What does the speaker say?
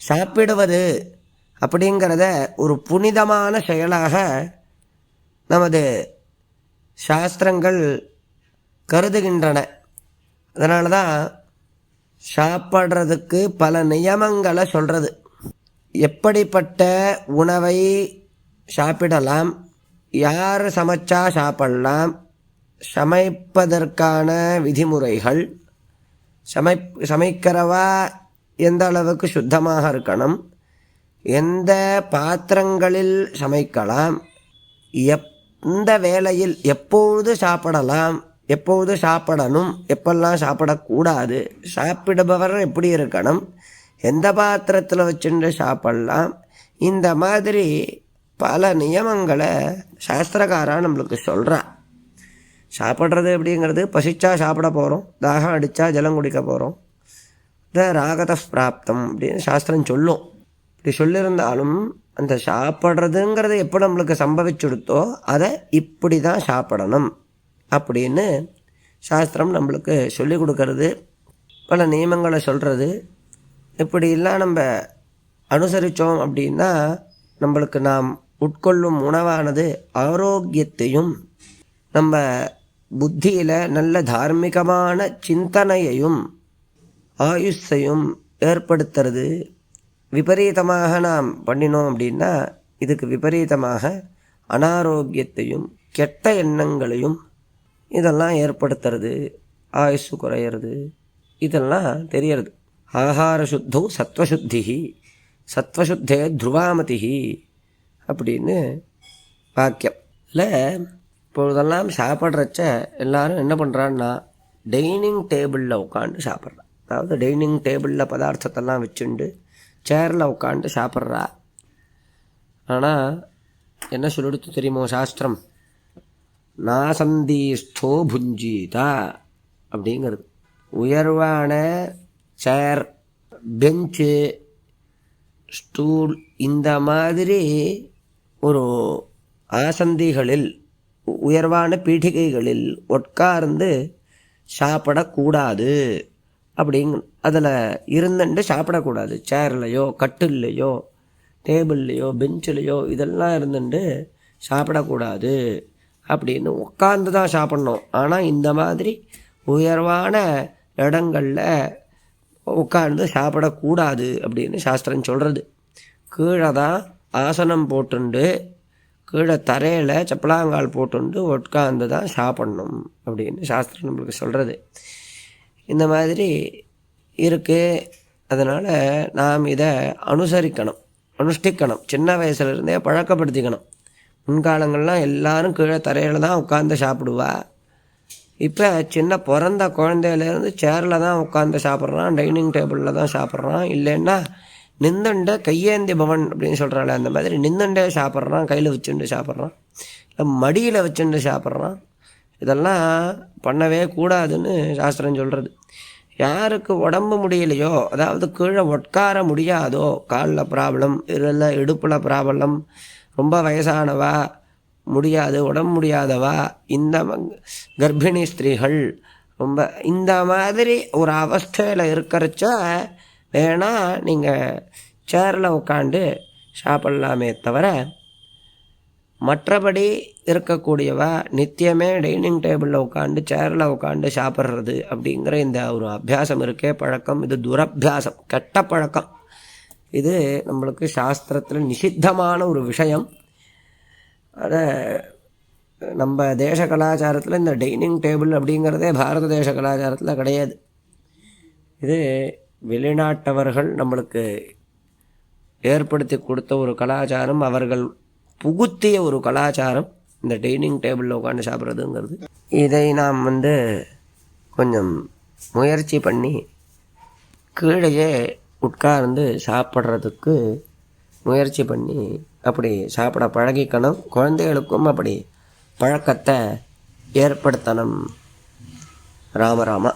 சாப்பிடுவது அப்படிங்கிறத ஒரு புனிதமான செயலாக நமது சாஸ்திரங்கள் கருதுகின்றன. அதனால தான் சாப்பிட்றதுக்கு பல நியமங்களை சொல்கிறது எப்படிப்பட்ட உணவை சாப்பிடலாம் யார் சமைச்சா சாப்பிடலாம் சமைப்பதற்கான விதிமுறைகள் சமை சமைக்கிறவா எந்த அளவுக்கு சுத்தமாக இருக்கணும்? எந்த பாத்திரங்களில் சமைக்கலாம்? எந்த வேலையில் எப்பொழுது சாப்பிடலாம்? எப்பொழுது சாப்பிடணும்? எப்பெல்லாம் சாப்பிடக்கூடாது? சாப்பிடுபவர் எப்படி இருக்கணும்? எந்த பாத்திரத்தில் வச்சுட்டு சாப்பிடலாம்? இந்த மாதிரி பல நியமங்களை சாஸ்திரக்காரா நம்மளுக்கு சொல்கிறா சாப்பிட்றது அப்படிங்கிறது பசிச்சா சாப்பிட போகிறோம் தாகம் அடித்தா ஜலம் குடிக்க போகிறோம் த ராகத பிராப்தம் அப்படின்னு சாஸ்திரம் சொல்லும். இப்படி சொல்லியிருந்தாலும் அந்த சாப்பிட்றதுங்கிறது எப்போ நம்மளுக்கு சம்பவிச்சுடுத்தோ அதை இப்படி தான் சாப்பிடணும் அப்படின்னு சாஸ்திரம் நம்மளுக்கு சொல்லிக் கொடுக்கறது பல நியமங்களை சொல்கிறது இப்படிலாம் நம்ம அனுசரித்தோம் அப்படின்னா நம்மளுக்கு நாம் உட்கொள்ளும் உணவானது ஆரோக்கியத்தையும் நம்ம புத்தியில் நல்ல தார்மீகமான சிந்தனையையும் ஆயுஷையும் ஏற்படுத்துறது விபரீதமாக நாம் பண்ணினோம் அப்படின்னா இதுக்கு விபரீதமாக அனாரோக்கியத்தையும் கெட்ட எண்ணங்களையும் இதெல்லாம் ஏற்படுத்துறது ஆயுசு குறையிறது இதெல்லாம் தெரியறது. ஆகார சுத்தம் சத்வசுத்தி சத்வசுத்தே துருவாமதி அப்படின்னு வாக்கியம். இல்லை இப்பொழுதெல்லாம் சாப்பிட்றச்ச எல்லாரும் என்ன பண்ணுறான்னா டைனிங் டேபிளில் உட்காந்து சாப்பிட்றான் அதாவது டைனிங் டேபிளில் பதார்த்தத்தெல்லாம் வச்சுண்டு சேரில் உட்காந்து சாப்பிட்றா. ஆனால் என்ன சொல்லிடுத்து தெரியுமோ சாஸ்திரம்? நாசந்தீஸ்தோ புஞ்சீதா அப்படிங்கிறது. உயர்வான சேர் பெஞ்சு ஸ்டூல் இந்த மாதிரி ஒரு ஆசந்திகளில் உயர்வான பீடிகைகளில் உட்கார்ந்து சாப்பிடக்கூடாது. அப்படிங்க அதில் இருந்துட்டு சாப்பிடக்கூடாது. சேர்லையோ கட்டில்லையோ டேபிள்லையோ பெஞ்சிலையோ இதெல்லாம் இருந்துட்டு சாப்பிடக்கூடாது. அப்படின்னு உட்காந்து தான் சாப்பிட்ணும். ஆனால் இந்த மாதிரி உயர்வான இடங்களில் உட்கார்ந்து சாப்பிடக்கூடாது அப்படின்னு சாஸ்திரம் சொல்கிறது கீழே தான் ஆசனம் போட்டுண்டு கீழே தரையில் சப்பலாங்கால் போட்டுண்டு உட்காந்து தான் சாப்பிட்ணும் அப்படின்னு சாஸ்திரம் நம்மளுக்கு சொல்கிறது இந்த மாதிரி இருக்குது அதனால் நாம் இதை அனுசரிக்கணும். அனுஷ்டிக்கணும். சின்ன வயசுலேருந்தே பழக்கப்படுத்திக்கணும். முன்காலங்கள்லாம் எல்லாரும் கீழே தரையில் தான் உட்காந்து சாப்பிடுவா. இப்போ சின்ன பிறந்த குழந்தையிலேருந்து சேரில் தான் உட்காந்து சாப்பிட்றான். டைனிங் டேபிளில் தான் சாப்பிட்றான். இல்லைன்னா நிந்தண்ட கையேந்தி பவன் அப்படின்னு சொல்கிறாள் அந்த மாதிரி நிந்தண்டே சாப்பிட்றான். கையில் வச்சுட்டு சாப்பிட்றான். இல்லை மடியில் வச்சுட்டு சாப்பிட்றான். இதெல்லாம் பண்ணவே கூடாதுன்னு சாஸ்திரம் சொல்கிறது யாருக்கு உடம்பு முடியலையோ அதாவது கீழே உட்கார முடியாதோ காலில் ப்ராப்ளம் இல்லை இடுப்பில் ப்ராப்ளம் ரொம்ப வயசானவா முடியாது உடம்பு முடியாதவா இந்த கர்ப்பிணி ஸ்திரீகள் ரொம்ப இந்த மாதிரி ஒரு அவஸ்தையில் இருக்கிறச்ச வேணால் நீங்கள் சேரில் உட்காந்து சாப்பிட்லாமே தவிர மற்றபடி இருக்கக்கூடியவா நித்தியமே டைனிங் டேபிளில் உட்காந்து சேரில் உட்காந்து சாப்பிட்றது அப்படிங்கிற இந்த ஒரு அபியாசம் இருக்கே பழக்கம். இது துரபியாசம் கெட்ட பழக்கம். இது நம்மளுக்கு சாஸ்திரத்தில் நிஷித்தமான ஒரு விஷயம். அதை நம்ம தேச கலாச்சாரத்தில் இந்த டைனிங் டேபிள் அப்படிங்கிறதே பாரத தேச கலாச்சாரத்தில் கிடையாது. இது வெளிநாட்டவர்கள் நம்மளுக்கு ஏற்படுத்தி கொடுத்த ஒரு கலாச்சாரம். அவர்கள் புகுத்திய ஒரு கலாச்சாரம் இந்த டைனிங் டேபிளில் உட்காந்து சாப்பிட்றதுங்கிறது. இதை நாம் வந்து கொஞ்சம் முயற்சி பண்ணி கீழேயே உட்கார்ந்து சாப்பிட்றதுக்கு முயற்சி பண்ணி அப்படி சாப்பிட பழகிக்கணும். குழந்தைகளுக்கும் அப்படி பழக்கத்தை ஏற்படுத்தணும். ராமராமா